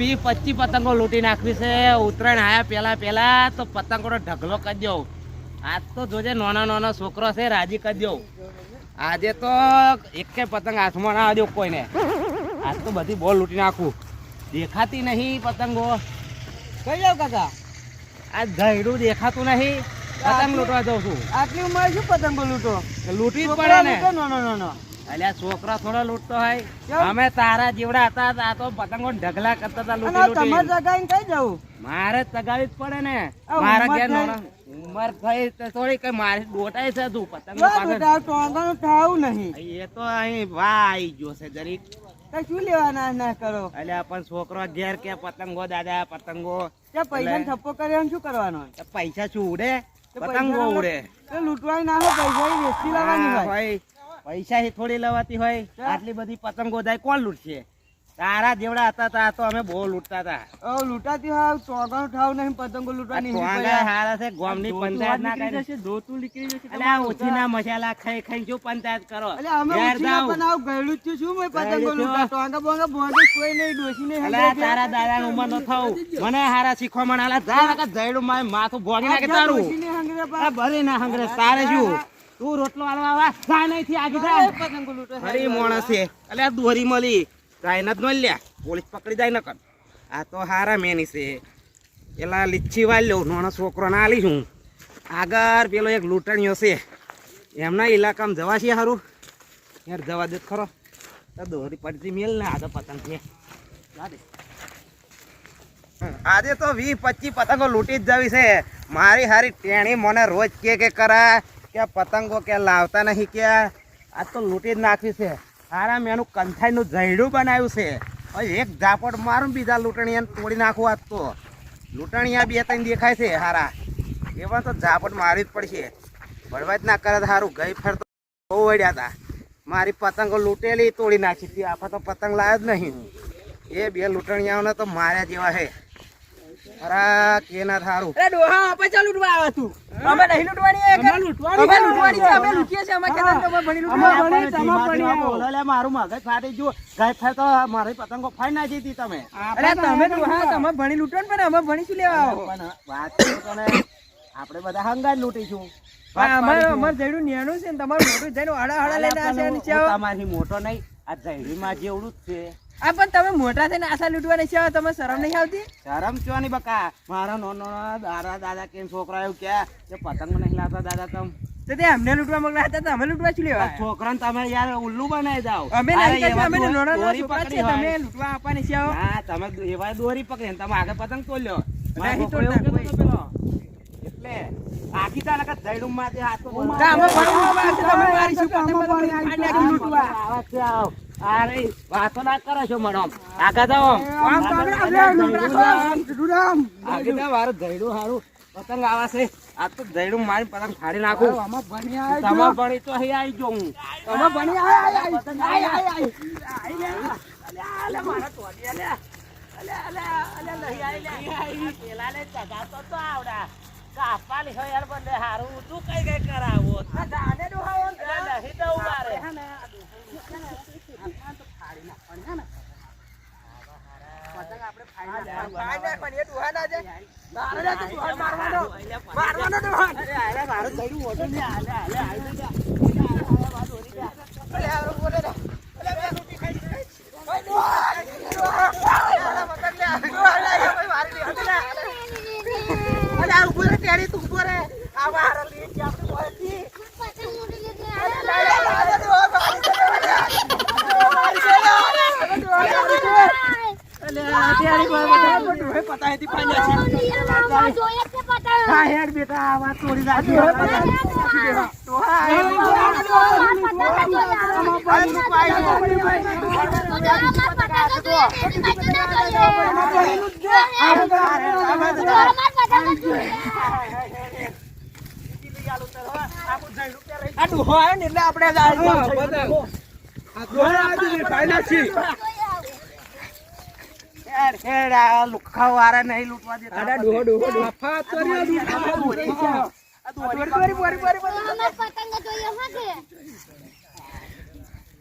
વીસ પચીસ પતંગો લૂંટી નાખવી છે. ઉત્તરાયણ આયા પેલા પેલા તો પતંગોનો ઢગલો કરી દઉં. આજ તો જોજે નાના નાનો છોકરો છે રાજી કરી દો આજે તો એકે પતંગ હાથમાં ના દો કોઈને. આજ તો બધી બોલ લૂંટી નાખું. દેખાતી નહીં પતંગો. કઈ જાવ કાકા? આ ધૈડું દેખાતું નહીં. પતંગ લૂંટવા જાઉં છું. આટલી ઉંમર શું પતંગો લૂંટો? લૂંટી જ પડે નો નો નો. અલ્યા છોકરા થોડા લૂંટતો હોય. અમે તારા જીવડા હતા આ તો પતંગો ઢગલા કરતા હતા લૂંટી લૂંટી તમારે જગાઈને કઈ જવું? મારે તગાવી જ પડે ને. મારા ઘેર. ઉંમર થઈ તો થોડી કઈ મારી દોટાય છે તું પતંગ બેટા નહીં. એ તો અહીં ભાઈ જોશે ગયો છે જરીક શું લેવાના ના કરો? અલ્યા પણ છોકરો ઘેર કે પતંગો દાદા પતંગો. પૈસા થપ્પો કર્યો શું કરવાનો પૈસા શું ઉડે? પતંગો ઉડે. લૂંટવાય ના હોય પૈસા વેચી લાવવાની હોય. પૈસા એ થોડી લેવાતી હોય આટલી બધી પતંગો જાય કોણ લૂંટશે? તારા જેવડા હતા તા તો અમે બહુ લૂંટતા હતા હવે લૂંટાતી હોય ટોંગાનું ઠાવ નહીં પતંગો લૂંટવાની ટોંગા હારા છે ગામની પંચાયત ના કરી જશે ધોતું નીકળી જશે અલ્યા ઓછીના મસાલા ખાઈ ખાઈ જો પંચાયત કરો. એટલે અમે ઘેર પણ આવું ગયડું જ છું શું મેં પતંગો લૂંટા ટોંગા બોંગા ભોંગે કોઈ નહીં ડોસી નહીં અલ્યા તારા દાદા ઉંમર ન થવું. મને હારા શીખવા મને આલા જા નકર જઈડું મારે માથું ભોગી નાખે તારું. ભલે ના હંગરે તારે શું? તું રોટલો આલવા આવા જા નહીં થી આગી જા. પતંગો લૂંટો ફરી માણસ છે. અલ્યા દોરી મળી. જાય ન લ્યા. પોલીસ પકડી જાય નકર. આ તો હારા મેની છે. પેલા લીચ્છી વાલ્યો નોણો છોકરો ના આલી હું. આગળ પેલો એક લૂંટણીયો છે. એમના ઇલાકામાં જવા છે સારું યાર જવા દે ખરો. દોરી પડતી મેલ ને આ તો પતંગ છે. આજે તો વીસ પચીસ પતંગો લૂંટી જ જવી છે. મારી હારી ટેણી મને રોજ કે કે કરા. કે પતંગો કે લાવતા નહીં કે આ તો લૂંટી જ નાખ્યું છે. હારા એનું કંથાઈનું જૈડું બનાવ્યું છે. હવે એક ઝાપટ મારું બીજા લૂંટણીયાને તોડી નાખું આજ તો. લૂંટણીયા બે ત્રણ દેખાય છે હારા. એવા તો ઝાપટ મારવી જ પડશે. ભરવા જ ના કરે સારું ગઈ ફેર તો બહુ વળ્યા હતા મારી પતંગો લૂંટેલી તોડી નાખી હતી આખા તો પતંગ લાવ્યો જ નહીં એ બે લૂંટણીયાઓને તો માર્યા જેવા છે. અરા કે ના સારું ચાલુ આવ્યા તું. અમે નહીં લૂંટવાની અમે લૂંટવાની છે અમે લૂંટીએ છીએ અમે નથી, અમે ભણી લૂંટવા આવ્યા. મારું મગજ ફાટી જો ગાય ફાય તો મારી પતંગો ફાઈ ના જીતી તમે. અરે તમે ડોહા તમે ભણી લૂંટો ને પણ અમે ભણી શું લેવા આવો? પણ વાત તો તને આપણે બધા હંગાજ લૂંટીશું. પણ અમારે અમારે છે ને તમારું મોટું જઈને હડા હડા લઈને આશે અને હું ચાવો. તમારી મોટો નહીં આ જૈડીમાં જેવડું જ છે. આ પણ તમે મોટા થઈને આશા લૂંટવાની છે તમે શરમ નહીં આવતી? શરમ છો નહીં બકા? મારા નોનો દાદા દાદા કેમ છોકરા એવું કે પતંગ નહીં લાવતા દાદા તમ. તો તે અમને લૂંટવા મોકલા હતા તો અમે લૂંટવા શું લેવા? આ છોકરાને તમે યાર ઉલ્લુ બનાવી જાઓ. અમે અમે નાના છોકરા પકડી છે, તમે લૂંટવા આપવાની છે આવો. હા તમે એવા દોરી પકડી તમે આગળ પતંગ તોલ્યો નહીં તોડતા. એટલે આખી તારા કા જૈડું માં હાથ તો અમે તમે મારી શું કામ પતંગ ફાડી લૂંટવા. આવા આવ. અરે વાતો ના કરો છો મણો આમ. તો. આગળ જૈડું હારું. પતંગ આવા છે. આ તો જૈડું મારી પતંગ ફાડી નાખું. આમાં ભણી તો અહીં આવી જો હું. તમે ભણી. મારા આવડા. કાપાની હોય યાર બંને હારું. તું કઈ કઈ કરાવો? નહીં તો. ઊભા રે. ફાડી નાખવાની, એ ડોહા ના જાય. મારે ના તો ડોહા મારવાનો. મારવાનો ડોહા. અલ્યા, અલ્યા, મારું ગળું ઓઢો ને. અલ્યા, અલ્યા, આવી જા. અલે, હારું બોલે ને. અલે, બે રોટી ખાઈ ખાઈ. ઓય, ડોહા, ડોહા. અલે, મગજ લે. ડોહા લે, એ ભાઈ મારી લે. અલે, અલે. અલે, આ ઊભો રે, ટેણી તું ઊભો રે. આ મારા લે, જે આપણે બોલતી. અલે, લે, લે, લે, લે, ડોહા મારી દે, ડોહા. ડોહા મારી દે, ડોહા. ડોહા મારી દે. અલે, આ ટેણી કોઈ બધા ડોહે પતાઈથી પાંજા છે. હા, હેડ બેટા, આ વાત તોડી આવ્યો ને એટલે આપણે જ આ બધા. હેડ, હેડ, આ લુખ્ખાઓ હારા નહીં લૂંટવા દેતા.